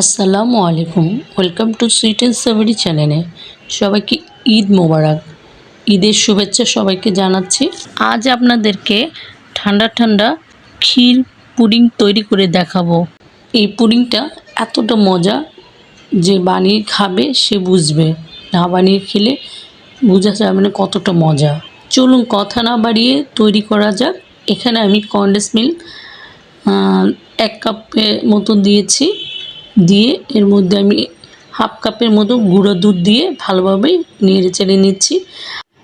আসসালামু আলাইকুম। Welcome to sweet and savoury চ্যানেলে সবাইকে ঈদ মোবারক। ঈদের শুভেচ্ছা সবাইকে জানাচ্ছি। আজ আপনাদেরকে ঠান্ডা ঠান্ডা ক্ষীর পুডিং তৈরি করে দেখাবো। এই পুডিংটা এতটা মজা যে বানিয়ে খাবে সে বুঝবে। না বানিয়ে খেলে বোঝা যাবে না কতটা মজা। চলুন কথা না বাড়িয়ে তৈরি করা যাক। এখানে আমি কন্ডেন্স মিল্ক এক কাপের মতো দিয়েছি। দিয়ে এর মধ্যে আমি হাফ কাপের মতো গুঁড়ো দুধ দিয়ে ভালোভাবে নেড়ে চেড়ে নিচ্ছি।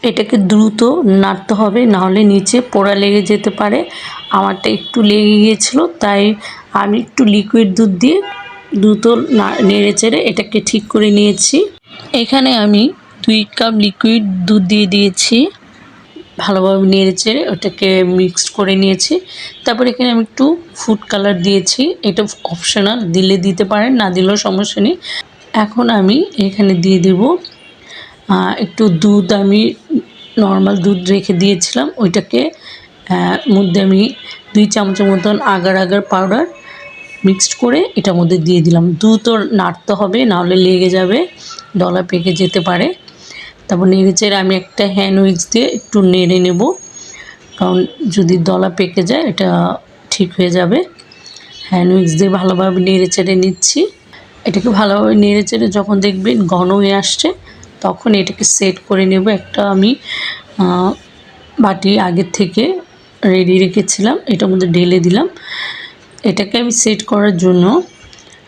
এটাকে দ্রুত নাড়তে হবে, নাহলে নিচে পোড়া লেগে যেতে পারে। আমারটা একটু লেগে গিয়েছিল, তাই আমি একটু লিকুইড দুধ দিয়ে দ্রুত নেড়ে চেড়ে এটাকে ঠিক করে নিয়েছি। এখানে আমি দুই কাপ লিকুইড দুধ দিয়ে দিয়েছি। ভালোভাবে নেড়ে চেড়ে ওটাকে মিক্সড করে নিয়েছি। তারপর এখানে আমি একটু ফুড কালার দিয়েছি। এটা অপশনাল দিলে দিতে পারেন, না দিলেও সমস্যা নেই। এখন আমি এখানে দিয়ে দেব একটু দুধ আমি নর্মাল দুধ রেখে দিয়েছিলাম। ওইটাকে মধ্যে আমি দুই চামচের মতন আগার আগার পাউডার মিক্সড করে এটার মধ্যে দিয়ে দিলাম। দুধও নাড়তে হবে, নাহলে লেগে যাবে ডলা পেকে যেতে পারে। তারপর নেড়ে চেড়ে আমি একটা হ্যান্ড উইক্স দিয়ে একটু নেড়ে নেব। কারণ যদি দলা পেকে যায়, এটা ঠিক হয়ে যাবে। হ্যান্ড উইক্স দিয়ে ভালোভাবে নেড়ে চেড়ে নিচ্ছি। এটাকে ভালোভাবে নেড়ে চেড়ে যখন দেখবেন ঘন হয়ে আসছে, তখন এটাকে সেট করে নেব। একটা আমি বাটি আগের থেকে রেডি রেখেছিলাম, এটার মধ্যে ঢেলে দিলাম। এটাকে আমি সেট করার জন্য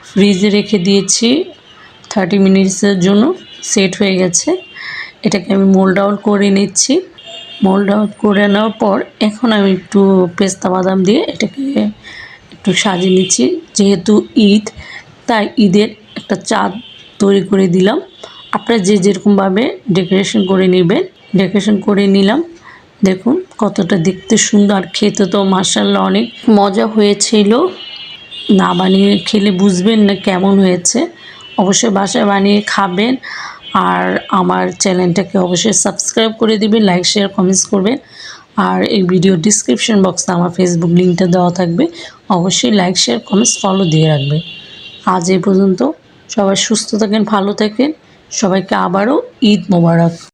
ফ্রিজে রেখে দিয়েছি। থার্টি মিনিটসের জন্য সেট হয়ে গেছে। এটাকে আমি মোল্ড আউট করে নিচ্ছি। মোল্ড আউট করে নেওয়ার পর এখন আমি একটু পেস্তা বাদাম দিয়ে এটাকে একটু সাজিয়ে নিচ্ছি। যেহেতু ঈদ, তাই ঈদের একটা চাঁদ তৈরি করে দিলাম। আপনারা যে যেরকমভাবে ডেকোরেশন করে নেবেন ডেকোরেশন করে নিলাম। দেখুন কতটা দেখতে সুন্দর, খেতে তো মার্শাল্লাহ অনেক মজা হয়েছিল। না বানিয়ে খেলে বুঝবেন না কেমন হয়েছে। অবশ্যই বাসায় বানিয়ে খাবেন। আর আমার চ্যানেলটাকে অবশ্যই সাবস্ক্রাইব করে দিবেন লাইক শেয়ার কমেন্টস করবে আর এই ভিডিও ডিসক্রিপশন বক্সে আমার ফেসবুক লিঙ্কটা দেওয়া থাকবে। অবশ্যই লাইক শেয়ার কমেন্টস ফলো দিয়ে রাখবে আজ এই পর্যন্ত সবাই সুস্থ থাকেন, ভালো থাকেন। সবাইকে আবারও ঈদ মোবারক।